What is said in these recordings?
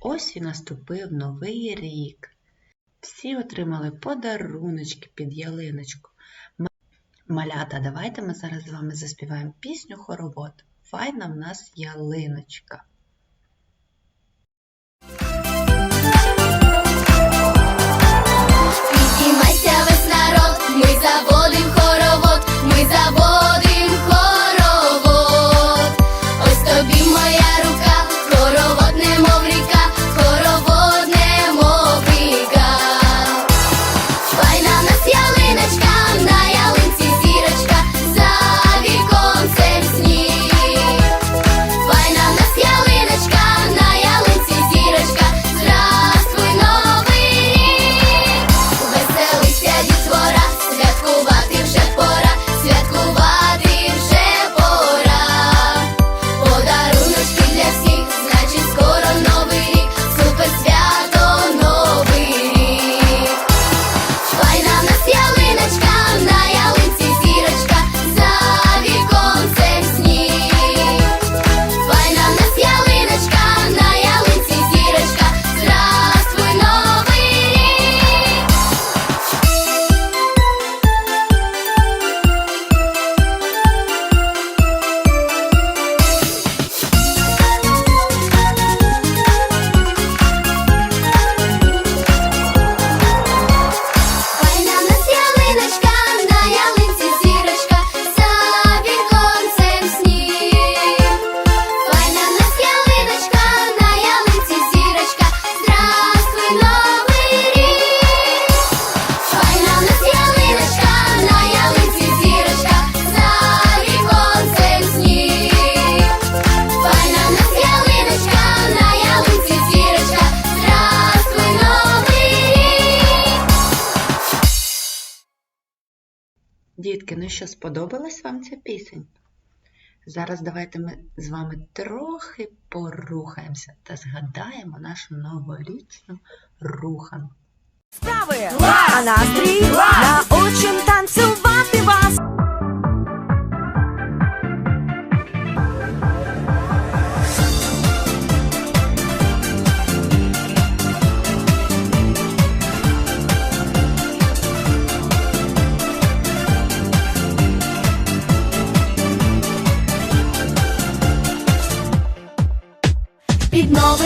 Ось і наступив новий рік. Всі отримали подаруночки під ялиночку. Малята, давайте ми зараз з вами заспіваємо пісню хоровод. Файна в нас ялиночка. Піднімайся весь народ, ми заводим хоровод, ми заводим Дітки, ну що, сподобалась вам ця пісень? Зараз давайте ми з вами трохи порухаємося та згадаємо нашу новорічну руханку. Справи! А настрій научим танцювати вас!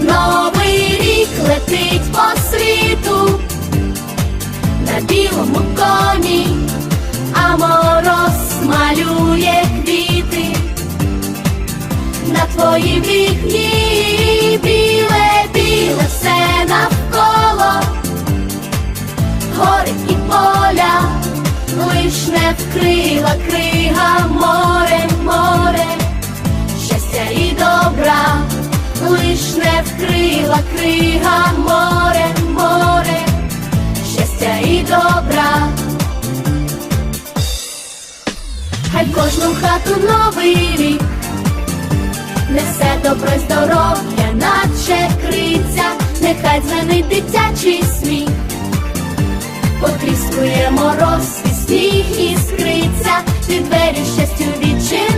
новий рік летить по світу. На білому коні, а мороз малює квіти. На твоїм вікні, біле, біле все навколо, гори і поля, лиш не крига. Море, море щастя і добра, лиш не вкрила крига море, море, щастя і добра. Хай в кожну хату новий рік несе добро й здоров'я, наче криця, нехай дзвенить дитячий сміх, потріскує мороз і сніг іскриться, ти двері щастю відчинить.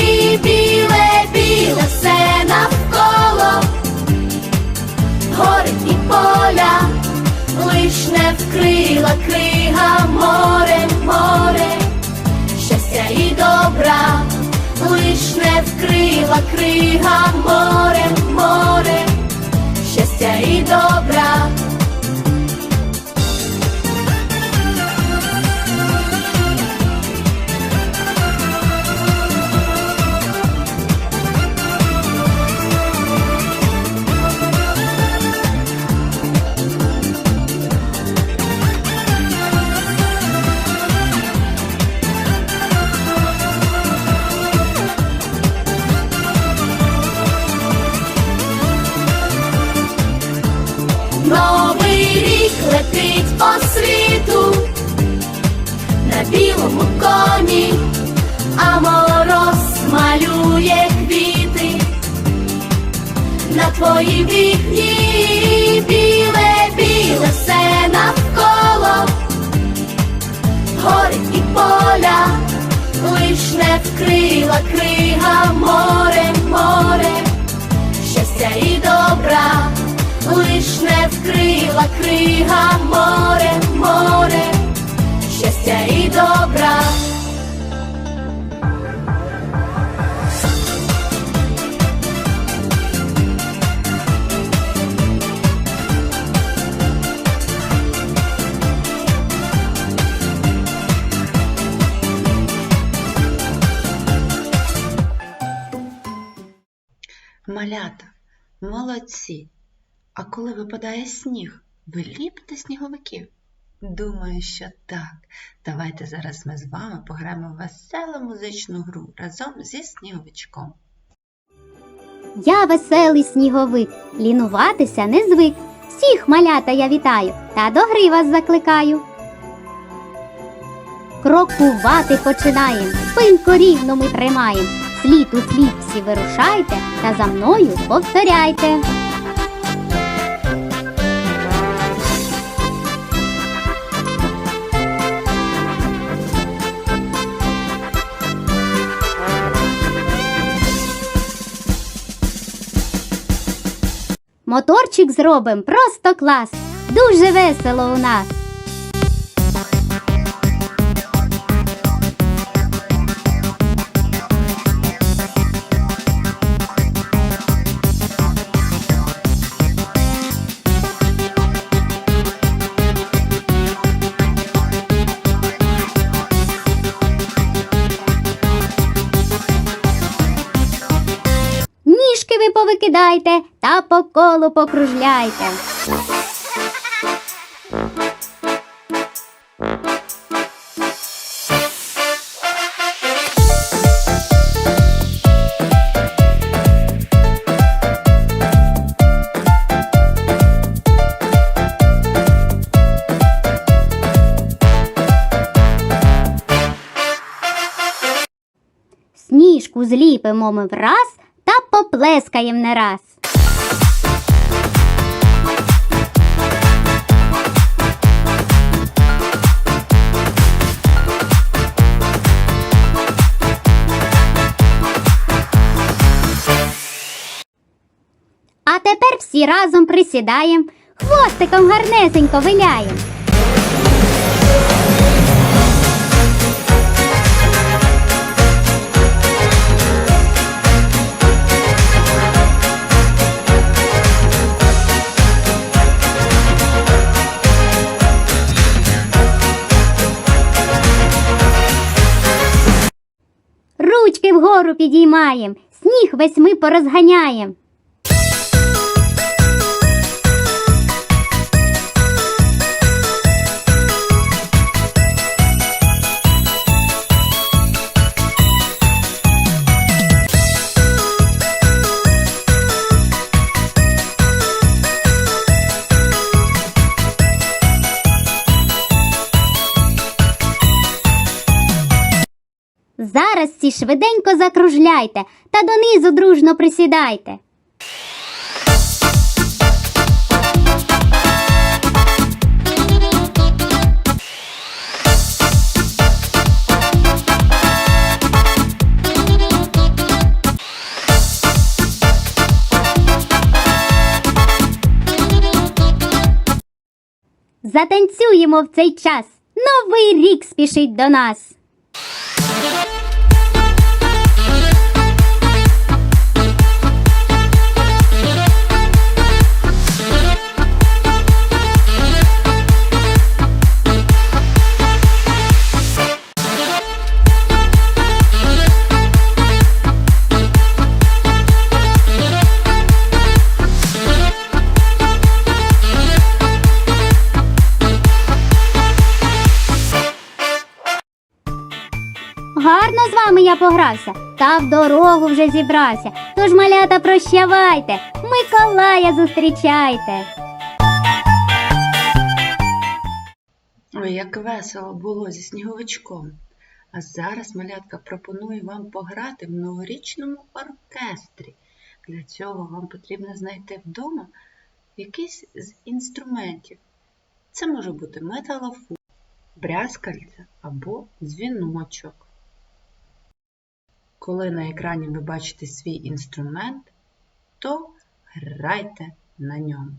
крига море, море, щастя і добра, лиш не вкрила крига море, море, щастя і добра. Летить по світу. На білому коні, а мороз малює квіти. На твоїй вікні біле, біле все навколо, гори і поля, лиш не вкрила крига крига море, море, щастя і добра. Малята, молодці. А коли випадає сніг, ви ліпите сніговиків? Думаю, що так. Давайте зараз ми з вами пограємо веселу музичну гру разом зі сніговичком. Я веселий сніговик, лінуватися не звик. Всіх малята я вітаю та до гри вас закликаю. Крокувати починаєм, спинку рівно ми тримаєм. Слід у слід всі вирушайте та за мною повторяйте. Моторчик зробим просто клас. Дуже весело у нас. Повикидайте та по колу покружляйте. Сніжку зліпимо ми враз та поплескаєм не раз. А тепер всі разом присідаєм, хвостиком гарнесенько виляєм. Вгору підіймаєм, сніг весь ми порозганяєм. Зараз швиденько закружляйте та донизу дружно присідайте. Затанцюємо в цей час. Новий рік спішить до нас. Погрався, та в дорогу вже зібрався. Тож, малята, прощавайте, Миколая зустрічайте. Ой, як весело було зі сніговичком. А зараз малятка пропонує вам пограти в новорічному оркестрі. Для цього вам потрібно знайти вдома якийсь з інструментів. Це може бути металофон, брязкальце або дзвіночок. Коли на екрані ви бачите свій інструмент, то грайте на ньому.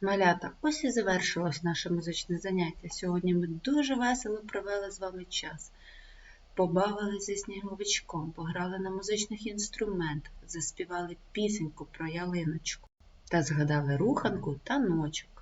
Малята, ось і завершилось наше музичне заняття. Сьогодні ми дуже весело провели з вами час. Побавилися зі сніговичком, пограли на музичних інструментах, заспівали пісеньку про ялиночку та згадали руханку та ночок.